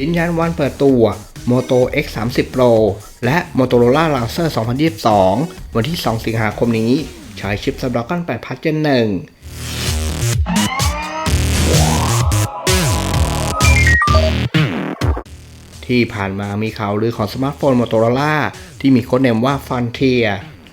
ยืนยันวันเปิดตัว Moto X30 Pro และ Motorola Razr 2022 วันที่ 2 สิงหาคมนี้ ใช้ชิป Snapdragon 8 Plus Gen 1ที่ผ่านมามีข่าวลือของสมาร์ทโฟน Motorola ที่มีโค้ดเนมว่า Frontier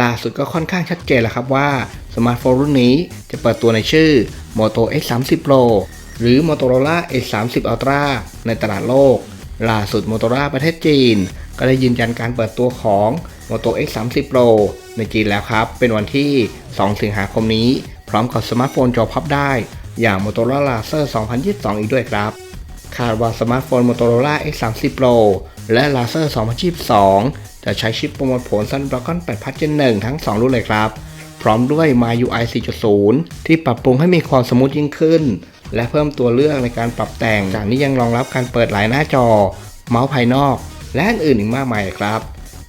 ล่าสุดก็ค่อนข้างชัดเจนแล้วครับว่า สมาร์ทโฟนรุ่นนี้จะเปิดตัวในชื่อ Moto X30 Pro หรือ Motorola X30 Ultra ในตลาดโลก ล่าสุด Motorola ประเทศจีน ก็ได้ยืนยันการเปิดตัวของ Moto X30 Pro ในจีนแล้วครับ เป็นวันที่ 2 สิงหาคมนี้ พร้อมกับสมาร์ทโฟนจอพับได้ อย่าง Motorola Razr 2022 อีกด้วยครับคาดว่าสมาร์ทโฟน Motorola X30 Pro และ Razr 2022 จะใช้ชิปประมวลผล Snapdragon 8 Plus Gen 1 ทั้ง 2 รุ่นเลยครับ พร้อมด้วย MIUI 4.0 ที่ปรับปรุงให้มีความสมูทยิ่งขึ้น และเพิ่มตัวเลือกในการปรับแต่งจากนี้ยังรองรับการเปิดหลายหน้าจอ เมาส์ภายนอก และอื่นอีกมากมายครับ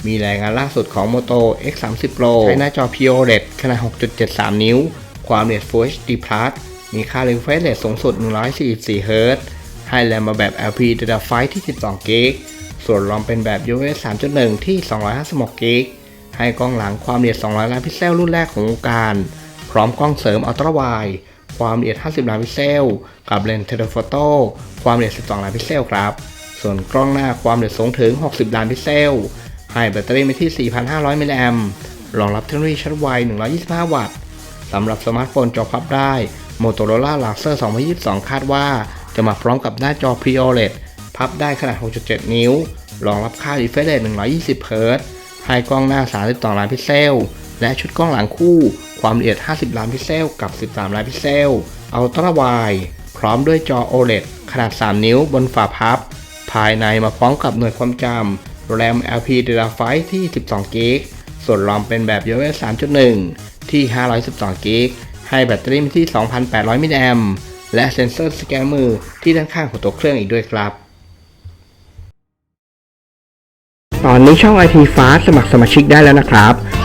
มีรายงานล่าสุดของ Moto X30 Pro ใช้หน้าจอ POLED ขนาด 6.73 นิ้ว ความละเอียด Full HD Plus มีค่า refresh rate สูงสุด 144 Hz ให้แรมมาแบบ LP Data File ที่ 12 g b ส่วนรอมเป็นแบบ UFS 3.1 ที่ 256 g b ให้กล้องหลังความละเอียด 200 ล้านพิกเซลรุ่นแรกของวงการ พร้อมกล้องเสริมอัลตร้าไวด์ ความละเอียด 50 ล้านพิกเซล กับเลนส์เทเลโฟโต้ความละเอียด 12 ล้านพิกเซลครับ ส่วนกล้องหน้าความละเอียดสูงถึง 60 ล้านพิกเซล ให้แบตเตอรี่ไปที่ 4,500 มิลลิแอมรองรับเทคโนโลยีชาร์จไว 125 วัตต์สำหรับสมาร์ทโฟนจอพับได้ Motorola Razr 2022 คาดว่า จะมาพร้อมกับหน้าจอ POLED พับได้ขนาด 6.7 นิ้ว รองรับค่า refresh rate 120 Hz ให้กล้องหน้า 32 ล้านพิกเซล และชุดกล้องหลังคู่ ความละเอียด 50 ล้านพิกเซล กับ 13 ล้านพิกเซล Ultra Wide พร้อมด้วยจอ OLED ขนาด 3 นิ้วบนฝาพับ ภายในมาพร้อมกับหน่วยความจำ RAM LP Data File ที่ 12 g b ส่วนรอมเป็นแบบ UFS 3.1 ที่ 512 g b ให้แบตเตอรี่ที่ 2,800 มิลลิแอมป์และเซ็นเซอร์สแกนมือที่ด้านข้างของตัวเครื่องอีกด้วยครับ ตอนนี้ช่อง IT Fast สมัครสมาชิกได้แล้วนะครับ